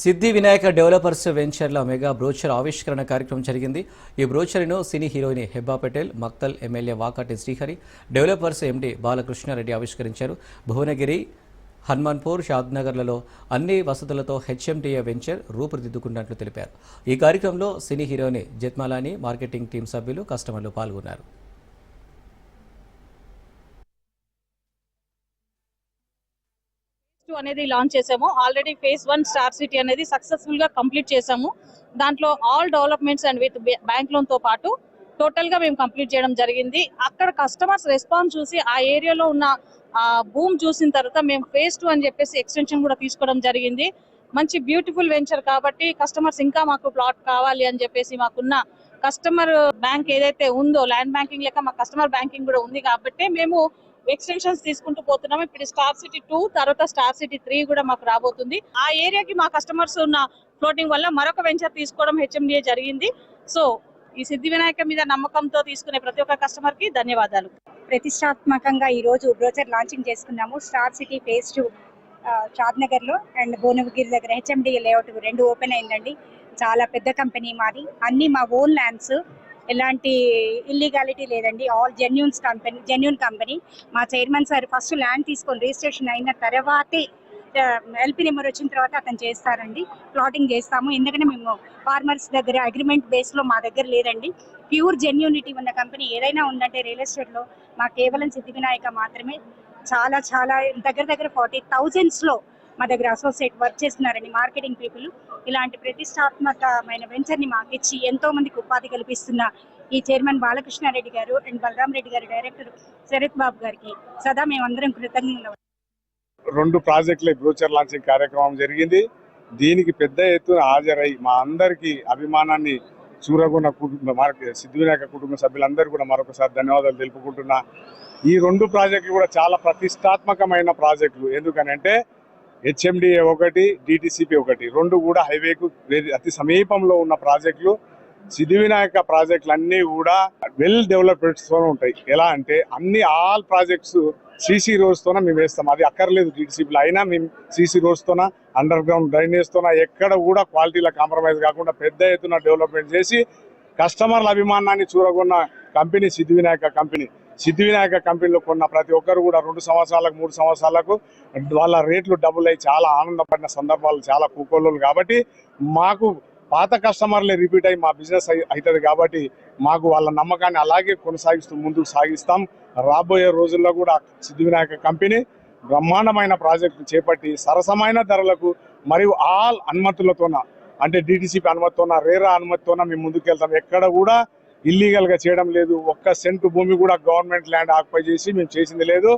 సిద్ధి Vinayaka developers వెంచర్ల mega brochure ఆవిష్కరణ కార్యక్రమం జరిగింది. ఈ బ్రోచర్ను cine heroine Hebah Patel Makthal MLA Vakati Srihari developers MD Balakrishna Reddy ఆవిష్కరించారు. భువనగిరి హనుమాన్పూర్ షాద్నగర్లలో అన్ని వసతులతో హెచ్ఎండిఏ వెంచర్ రూపుదిద్దుకున్నట్లు తెలిపారు. ఈ కార్యక్రమంలో cine heroine Jethmalani marketing team సభ్యులు కస్టమర్లు పాల్గొన్నారు. టూ అనేది లాంచ్ చేసాము. Already phase one star city అనేది సక్సెస్ఫుల్గా కంప్లీట్ చేసాము. దాంట్లో all developments and with bank లోన్తో పాటు టోటల్గా మేము కంప్లీట్ చేయడం జరిగింది. అక్కడ కస్టమర్స్ రెస్పాన్స్ చూసి ఆ ఏరియాలో ఉన్న ఆ భూమి చూసిన తర్వాత మేము ఫేజ్ టూ అని చెప్పేసి ఎక్స్టెన్షన్ కూడా తీసుకోవడం జరిగింది. మంచి బ్యూటిఫుల్ వెంచర్ కాబట్టి కస్టమర్స్ ఇంకా మాకు ప్లాట్ కావాలి అని చెప్పేసి మాకున్న కస్టమర్ బ్యాంక్ ఏదైతే ఉందో ల్యాండ్ బ్యాంకింగ్ లెక్క మా కస్టమర్ బ్యాంకింగ్ కూడా ఉంది కాబట్టి మేము ఎక్స్టెన్షన్స్ తీసుకుంటూ పోతున్నాము ఇప్పుడు స్టార్ సిటీ టూ తర్వాత స్టార్ సిటీ త్రీ కూడా మాకు రాబోతుంది. ఆ ఏరియాకి మా కస్టమర్స్ ఉన్న ఫ్లోటింగ్ వల్ల మరొక వెంచర్ తీసుకోవడం హెచ్ఎండిఏ జరిగింది. సో ఈ సిద్ధి వినాయక మీద నమ్మకంతో తీసుకునే ప్రతి ఒక్క కస్టమర్కి ధన్యవాదాలు. ప్రతిష్టాత్మకంగా ఈ రోజు బ్రోచర్ లాంచింగ్ చేసుకున్నాము. స్టార్ సిటీ ఫేజ్ టూ షాద్ నగర్లో అండ్ భువనగిరి దగ్గర హెచ్ఎండి లేఅవుట్ రెండు ఓపెన్ అయిందండి. చాలా పెద్ద కంపెనీ మాది. అన్ని మా ఓన్ ల్యాండ్స్ ఎలాంటి ఇల్లీగాలిటీ లేదండి. All genuines company genuine company మా చైర్మన్ సార్ ఫస్ట్ ల్యాండ్ తీసుకొని రిజిస్ట్రేషన్ అయిన తర్వాతే ఎల్పి నెంబర్ వచ్చిన తర్వాత అతను చేస్తారండి. ప్లాటింగ్ చేస్తాము. ఎందుకంటే మేము ఫార్మర్స్ దగ్గర అగ్రిమెంట్ బేస్లో మా దగ్గర లేదండి. ప్యూర్ జెన్యూనిటీ ఉన్న కంపెనీ ఏదైనా ఉందంటే రియల్ ఎస్టేట్లో మా కేవలం సిద్ధి వినాయక మాత్రమే. చాలా చాలా దగ్గర దగ్గర ఫార్టీ థౌజండ్స్లో మా దగ్గర అసోసియేట్ వర్క్ చేస్తున్నారండి మార్కెటింగ్ పీపుల్ ఇలాంటి ప్రతిష్టాత్మకమైన వెంచర్ని మాకు ఇచ్చి ఎంతో మందికి ఉపాధి కల్పిస్తున్న ఈ చైర్మన్ బాలకృష్ణారెడ్డి గారు అండ్ బలరాం రెడ్డి గారు డైరెక్టర్ శరత్ బాబు గారికి సదా మేమందరం కృతజ్ఞతలు. రెండు ప్రాజెక్టుల బ్రోచర్ లాంచింగ్ కార్యక్రమం జరిగింది. దీనికి పెద్ద ఎత్తున హాజరై మా అందరికీ అభిమానాన్ని చూరగొన్న కుటుంబ మార్క సిద్ధివినాయక కుటుంబ సభ్యులందరూ కూడా మరొకసారి ధన్యవాదాలు తెలుపుకుంటున్నా. ఈ రెండు ప్రాజెక్టులు కూడా చాలా ప్రతిష్టాత్మకమైన ప్రాజెక్టులు ఎందుకనంటే హెచ్ఎండిఏ ఒకటి డిటిసిపి ఒకటి. రెండు కూడా హైవేకు వెరీ- అతి సమీపంలో ఉన్న ప్రాజెక్టులు సిద్ధివినాయక ప్రాజెక్టులు అన్నీ కూడా వెల్ డెవలప్మెంట్స్తో ఉంటాయి. ఎలా అంటే అన్ని ఆల్ ప్రాజెక్ట్స్ సీసీ రోడ్స్ మేము వేస్తాం. అది అక్కర్లేదు డిటిసిపిలో అయినా మేము సీసీ రోడ్స్ అండర్ గ్రౌండ్ డ్రైనేజ్తోన ఎక్కడ కూడా క్వాలిటీలో కాంప్రమైజ్ కాకుండా పెద్ద ఎత్తున డెవలప్మెంట్ చేసి కస్టమర్ల అభిమానాన్ని చూరగొన్న కంపెనీ సిద్ధివినాయక కంపెనీ సిద్ధివినాయక కంపెనీలో కొన్న ప్రతి ఒక్కరు కూడా రెండు సంవత్సరాలకు మూడు సంవత్సరాలకు వాళ్ళ రేట్లు డబుల్ అయ్యి చాలా ఆనందపడిన సందర్భాలు చాలా కుకోళ్ళు కాబట్టి మాకు పాత కస్టమర్లే రిపీట్ అయ్యి మా బిజినెస్ అవుతుంది కాబట్టి మాకు వాళ్ళ నమ్మకాన్ని అలాగే కొనసాగిస్తూ ముందుకు సాగిస్తాం. రాబోయే రోజుల్లో కూడా సిద్ధివినాయక కంపెనీ బ్రహ్మాండమైన ప్రాజెక్టు చేపట్టి సరసమైన ధరలకు మరియు ఆల్ అనుమతులతోన అంటే డిటిసిపి అనుమతితోన రేరా అనుమతితోన మేము ముందుకెళ్తాం ఎక్కడ కూడా ఇల్లీగల్గా చేయడం లేదు. ఒక్క సెంటు భూమి కూడా గవర్నమెంట్ ల్యాండ్ ఆక్యుపై చేసి మేము చేసింది లేదు.